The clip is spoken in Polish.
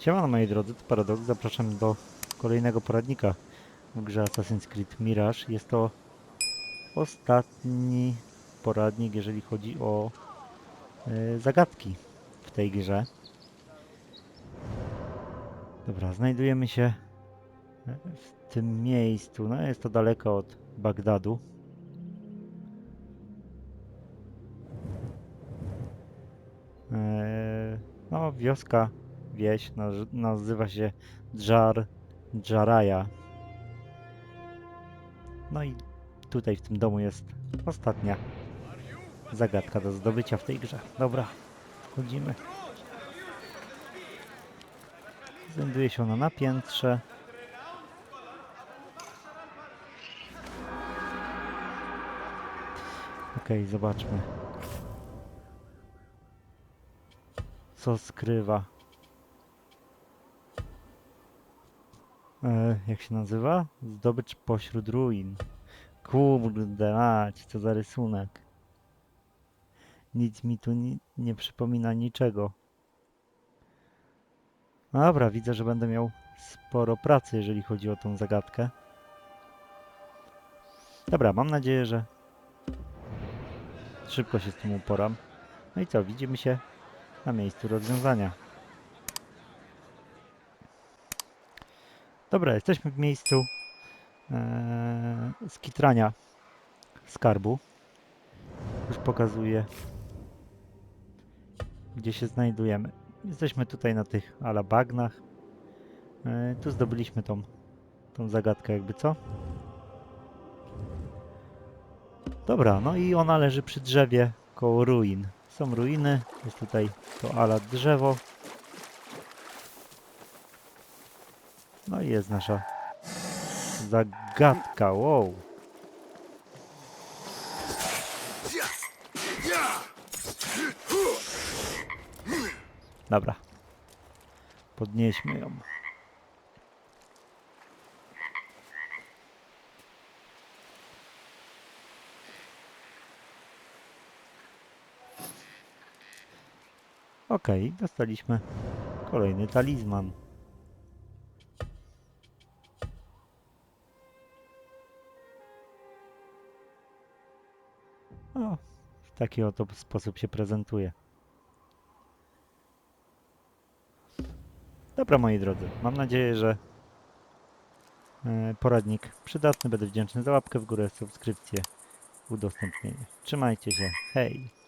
Siemano moi drodzy, to Paradox. Zapraszam do kolejnego poradnika w grze Assassin's Creed Mirage. Jest to ostatni poradnik, jeżeli chodzi o e, zagadki w tej grze. Dobra, znajdujemy się w tym miejscu. No jest to daleko od Bagdadu. Eee, No, wioska, wieś, naz- nazywa się Dżar, Dżaraja. No i tutaj w tym domu jest ostatnia zagadka do zdobycia w tej grze. Dobra, wchodzimy. Znajduje się ona na piętrze. Okej, zobaczmy. Co skrywa? E, jak się nazywa? Zdobycz pośród ruin. Kurde mać, co za rysunek. Nic mi tu ni nie przypomina niczego. No dobra, widzę, że będę miał sporo pracy, jeżeli chodzi o tą zagadkę. Dobra, mam nadzieję, że szybko się z tym uporam. No i co, widzimy się na miejscu rozwiązania. Dobra, jesteśmy w miejscu ee, skitrania skarbu. Już pokazuję, gdzie się znajdujemy. Jesteśmy tutaj na tych ala bagnach. E, tu zdobyliśmy tą, tą zagadkę, jakby co. Dobra, no i ona leży przy drzewie koło ruin. Są ruiny, jest tutaj to ala drzewo. No i jest nasza zagadka, wow. Dobra. Podnieśmy ją. Okej, dostaliśmy kolejny talizman. O, w taki oto sposób się prezentuje. Dobra, moi drodzy, mam nadzieję, że e, poradnik przydatny. Będę wdzięczny za łapkę w górę, subskrypcję, udostępnienie. Trzymajcie się, hej!